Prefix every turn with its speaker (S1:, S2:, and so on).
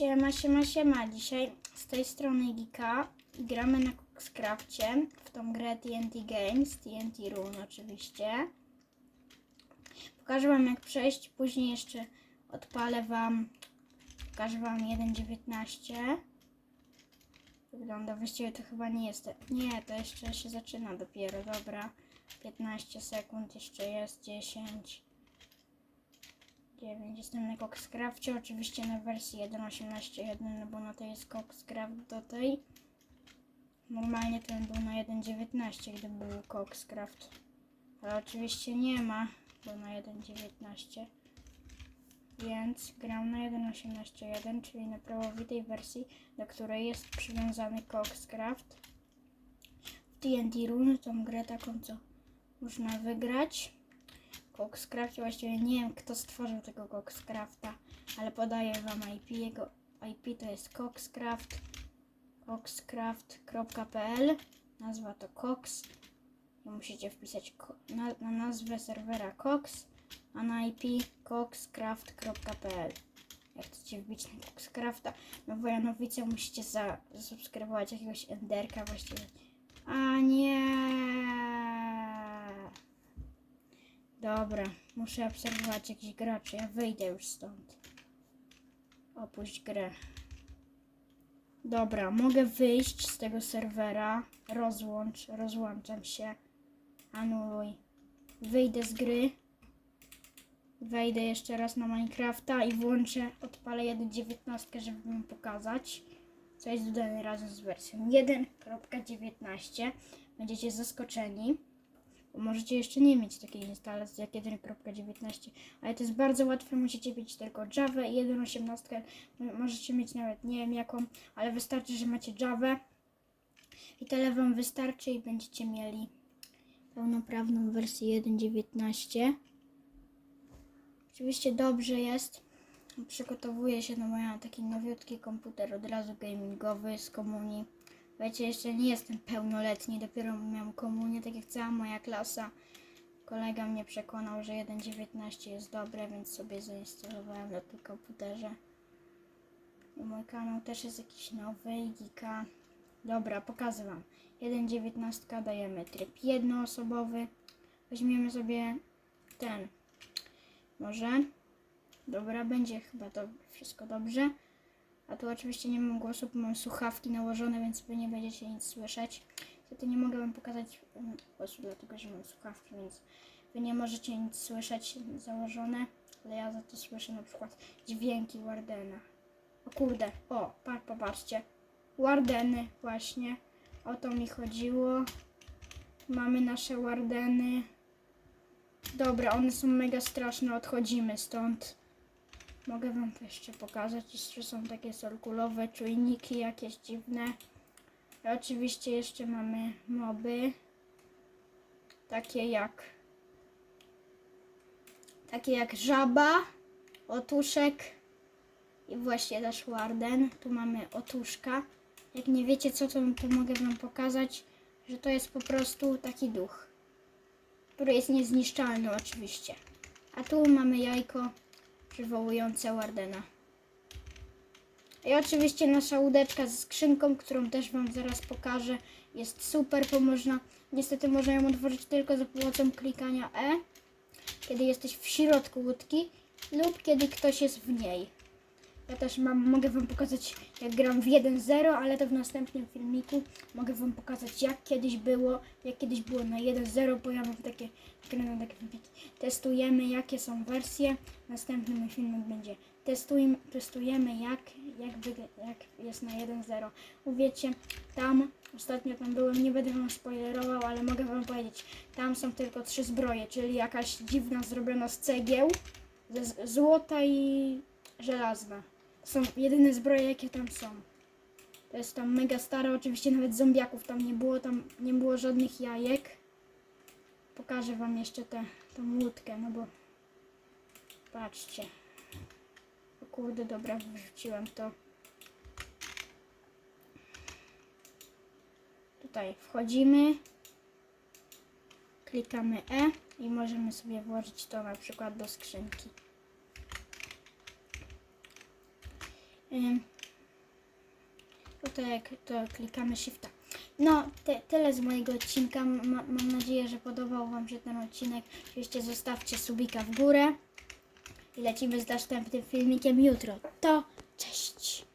S1: Siema, siema, siema. Dzisiaj z tej strony Gika i gramy na Scrafcie w tą grę TNT Games, TNT Run oczywiście. Pokażę Wam jak przejść, później jeszcze odpalę Wam, pokażę Wam 1.19. Wygląda, właściwie to chyba nie jest, nie, to jeszcze się zaczyna dopiero, dobra. 15 sekund, jeszcze jest 10. 9. Jestem na Coxcrafcie, oczywiście na wersji 1.18.1, no bo na to jest Coxcraft do tej. Normalnie bym był na 1.19, gdyby był Coxcraft. Ale oczywiście nie ma, bo na 1.19. Więc gram na 1.18.1, czyli na prawowitej wersji, do której jest przywiązany Coxcraft. W TNT Run, tą grę taką, co można wygrać. Coxcraftie właściwie nie wiem kto stworzył tego Coxcrafta, ale podaję wam IP. Jego IP to jest Coxcraft coxcraft.pl Nazwa to Cox. Musicie wpisać na nazwę serwera Cox, a na IP coxcraft.pl Jak chcecie wbić na Coxcrafta, no Wojanowice musicie za, zasubskrybować jakiegoś enderka właściwie. A nie. Dobra, muszę obserwować jakichś graczy. Ja wyjdę już stąd. Opuść grę. Dobra, mogę wyjść z tego serwera. Rozłącz, rozłączam się. Anuluj. Wyjdę z gry. Wejdę jeszcze raz na Minecrafta i włączę, odpalę 1.19, żeby wam pokazać, co jest dodane razem z wersją 1.19. Będziecie zaskoczeni. Możecie jeszcze nie mieć takiej instalacji jak 1.19, ale to jest bardzo łatwe, musicie mieć tylko Java i 1.18, M- możecie mieć nawet nie wiem jaką, ale wystarczy, że macie Java i tyle Wam wystarczy i będziecie mieli pełnoprawną wersję 1.19. Oczywiście dobrze jest, przygotowuję się, no bo ja mam taki nowiutki komputer od razu gamingowy z komunii. Wiecie, jeszcze nie jestem pełnoletni, dopiero miałem komunię, tak jak cała moja klasa. Kolega mnie przekonał, że 1.19 jest dobre, więc sobie zainstalowałem na tym komputerze. I mój kanał też jest jakiś nowy, Gika. Dobra, pokażę Wam. 1.19 dajemy tryb jednoosobowy. Weźmiemy sobie ten. Może. Dobra, będzie chyba to wszystko dobrze. A tu oczywiście nie mam głosu, bo mam słuchawki nałożone, więc wy nie będziecie nic słyszeć. Niestety nie mogę wam pokazać głosu, dlatego że mam słuchawki, więc wy nie możecie nic słyszeć założone, ale ja za to słyszę na przykład dźwięki Wardena. O kurde, o, pa, popatrzcie. Wardeny właśnie. O to mi chodziło. Mamy nasze Wardeny. Dobra, one są mega straszne, odchodzimy stąd. Mogę wam jeszcze pokazać. Jeszcze są takie cirkulowe czujniki jakieś dziwne. I oczywiście jeszcze mamy moby. Takie jak takie jak żaba, otuszek i właśnie też warden. Tu mamy otuszka. Jak nie wiecie co, to, to mogę wam pokazać, że to jest po prostu taki duch, który jest niezniszczalny oczywiście. A tu mamy jajko przywołujące Wardena. I oczywiście nasza łódeczka ze skrzynką, którą też Wam zaraz pokażę, jest super, bo niestety można ją otworzyć tylko za pomocą klikania E, kiedy jesteś w środku łódki lub kiedy ktoś jest w niej. Ja też mam, mogę Wam pokazać, jak gram w 1.0, ale to w następnym filmiku. Mogę Wam pokazać, jak kiedyś było, jak kiedyś było na 1.0, bo ja mam takie, nagrywam takie filmiki. Testujemy, jakie są wersje. Następny mój filmik będzie testujemy, testujemy jak, jak, jak jest na 1.0. Uwiecie, tam, ostatnio tam byłem, nie będę Wam spoilerował, ale mogę Wam powiedzieć, tam są tylko trzy zbroje, czyli jakaś dziwna zrobiona z cegieł, ze złota i żelazna. Są jedyne zbroje, jakie tam są. To jest tam mega stare, oczywiście nawet zombiaków tam nie było, tam nie było żadnych jajek. Pokażę wam jeszcze tę łódkę, no bo patrzcie. O kurde, dobra, wyrzuciłem to. Tutaj wchodzimy, klikamy E i możemy sobie włożyć to na przykład do skrzynki. Tutaj to klikamy shifta. No, ty, tyle z mojego odcinka. Ma, mam nadzieję, że podobał Wam się ten odcinek. Oczywiście zostawcie subika w górę. I lecimy z następnym filmikiem jutro. To cześć!